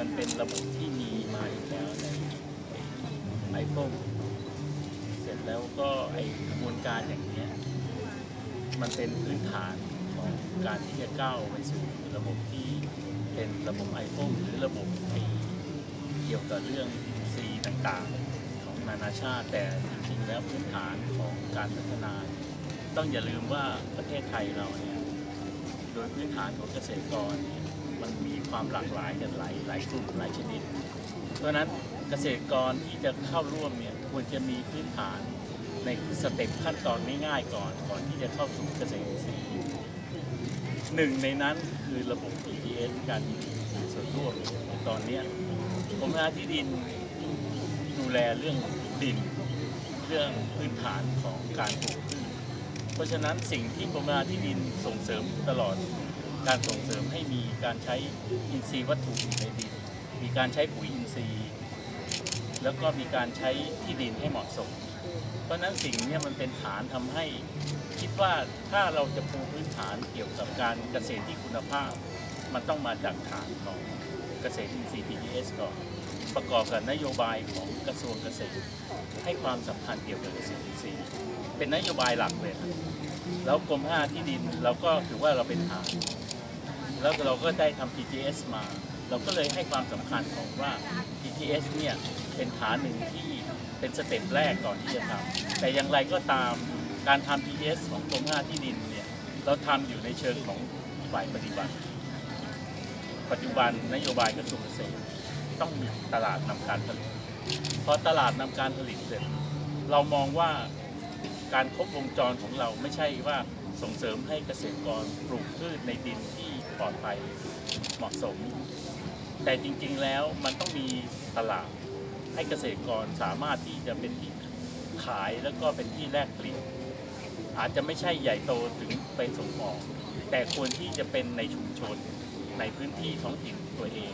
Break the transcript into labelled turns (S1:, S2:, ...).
S1: มันเป็นระบบที่มีมาอยู่แล้วในไอโฟนเสร็จแล้วก็ไอกระบวนการอย่างเนี้ยมันเป็นพื้นฐานของการที่จะก้าวไปสู่ระบบที่เป็นระบบ iPhone หรือระบบไอเกี่ยวกับเรื่อง C ต่างๆของนานาชาติ แต่จริงๆแล้วพื้นฐานของการพัฒนา ต้องอย่าลืมว่าประเทศไทยเราเนี่ยโดยพื้นฐานของเกษตรกรเนี่ย มันมีความหลากหลายกันหลายหลายกลุ่มหลายชนิด เพราะนั้นเกษตรกรที่จะเข้าร่วมเนี่ยควรจะมีพื้นฐานในสเต็ปขั้นตอนง่ายๆก่อนก่อนที่จะเข้าสู่เกษตรอินทรีย์หนึ่งในนั้นคือระบบ ETS การมีส่วนร่วมในตอนนี้ยกรมพัฒนาที่ดินดูแลเรื่องดินเรื่องพื้นฐานของการปลูกพืชเพราะฉะนั้นสิ่งที่กรมพัฒนาที่ดินส่งเสริมตลอด การส่งเสริมให้มีการใช้อินทรีย์วัตถุอยู่ในดิน มีการใช้ปุ๋ยอินทรีย์ แล้วก็มีการใช้ที่ดินให้เหมาะสม เพราะฉะนั้นสิ่งนี้มันเป็นฐานทำให้คิดว่าถ้าเราจะปูพื้นฐานเกี่ยวกับการเกษตรที่คุณภาพ มันต้องมาจากฐานของเกษตรอินทรีย์ PDS ก่อนประกอบกับนโยบายของกระทรวงเกษตร ให้ความสำคัญเกี่ยวกับเกษตรอินทรีย์เป็นนโยบายหลักเลยแล้วกรมห้าที่ดินเราก็ถือว่าเราเป็นฐาน แล้วเราก็ได้ทำ PTS มา เราก็เลยให้ความสำคัญของว่า PTS เนี่ยเป็นฐานหนึ่งที่เป็นสเต็ปแรกก่อนที่จะทำแต่อย่างไรก็ตามการทำ PTS ของกรมห้าที่ดินเนี่ยเราทำอยู่ในเชิงของฝ่ายปฏิบัติ ปัจจุบันนโยบายกระทรวงเกษตรต้องมีตลาดนำการผลิตพอตลาดนำการผลิตเสร็จ เรามองว่าการครบวงจรของเราไม่ใช่ว่า ส่งเสริมให้เกษตรกรปลูกพืชในดินที่ปลอดภัยเหมาะสม แต่จริงๆแล้วมันต้องมีตลาดให้เกษตรกรสามารถที่จะเป็นที่ขายแล้วก็เป็นที่แลกเปลี่ยนอาจจะไม่ใช่ใหญ่โตถึงไปส่งออก แต่ควรที่จะเป็นในชุมชนในพื้นที่ท้องถิ่นตัวเอง